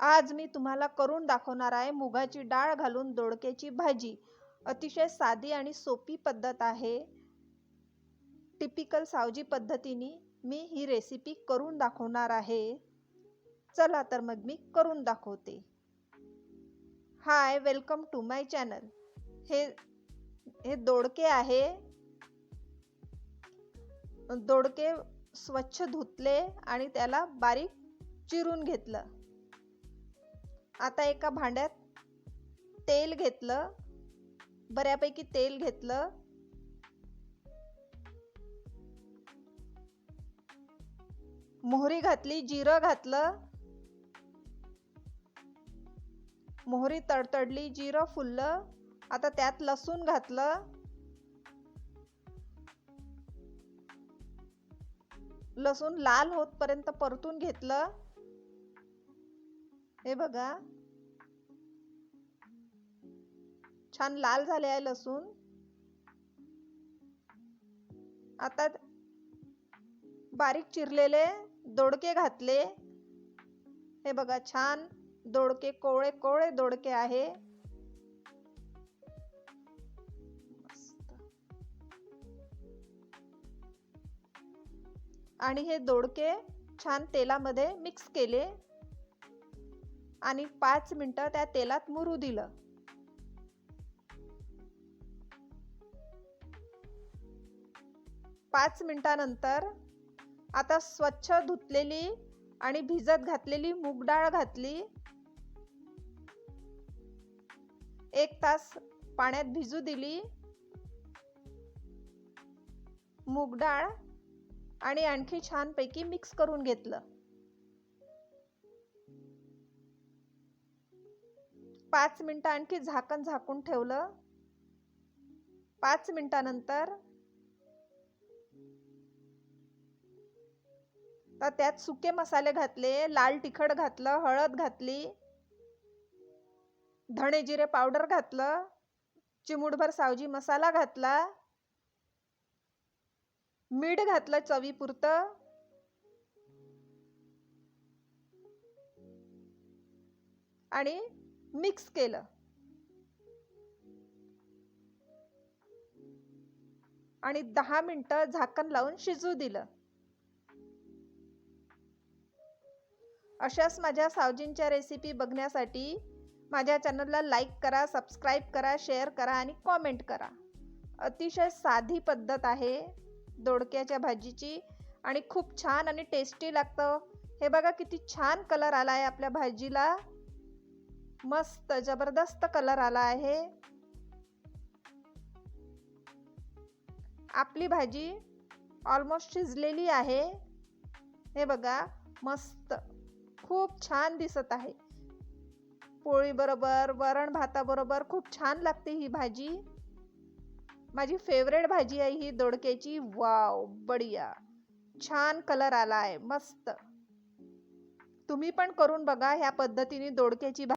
आज मी तुम्हाला करून दाखवणार आहे मुगाची डाळ घालून दोडक्याची भाजी. अतिशय साधी आणि सोपी पद्धत आहे. टिपिकल सावजी पद्धतीने मी ही रेसिपी करून दाखवणार आहे. चला तर मग मी करून दाखवते. Hi welcome to my channel हे हे दोडके आहे. दोडके स्वच्छ धुतले आणि त्याला बारीक चिरून घेतलं. आता एका भांड्यात तेल घेतलं बऱ्यापैकी तेल घेतलं. मोहरी घातली जिरं घातलं. मोहरी तडतडली जिरं फुललं. आता त्यात लसूण घातलं. लसूण लाल होतपर्यंत परतून घेतलं. हे बघा. छान लाल झाले आहे लसूण. आता बारीक चिरलेले दोडके घातले. हे बघा छान दोडके कोवळे कोवळे दोडके आहे. आणि हे दोडके छान तेलामध्ये मिक्स केले. आणि पाच मिनटं त्या तेलात मुरू दिलं. पाच मिनिटानंतर आता स्वच्छ धुतलेली आणि भिजत घातलेली मूग डाळ घातली. एक तास पाण्यात भिजू दिली. मूग डाळ आणि आणखी छानपैकी मिक्स करून घेतलं. पाच मिनिटं आणखी झाकण झाकून ठेवलं. पाच मिनटानंतर तर त्यात सुके मसाले घातले लाल तिखट घातलं हळद घातली धणे जिरे पावडर घातलं चिमुडभर सावजी मसाला घातला मीठ घातलं चवीपुरतं. आणि मिक्स केलं. आणि दहा मिनटं झाकण लावून शिजू दिलं. अशाच माझ्या सावजींच्या रेसिपी बघण्यासाठी माझ्या चॅनलला लाईक करा सबस्क्राईब करा शेअर करा आणि कॉमेंट करा. अतिशय साधी पद्धत आहे दोडक्याच्या भाजीची आणि खूप छान आणि टेस्टी लागतं. हे बघा किती छान कलर आला आहे आपल्या भाजीला. मस्त जबरदस्त कलर आला आहे. आपली भाजी ऑलमोस्ट शिजलेली आहे. हे बघा मस्त. खूप छान दिसत आहे. पोळी बरोबर वरण भाताबरोबर खूप छान लागते ही भाजी. माझी फेवरेट भाजी आहे ही दोडक्याची. वाव बढिया. छान कलर आला आहे मस्त. तुम्ही पण करून बघा ह्या पद्धतीने दोडक्याची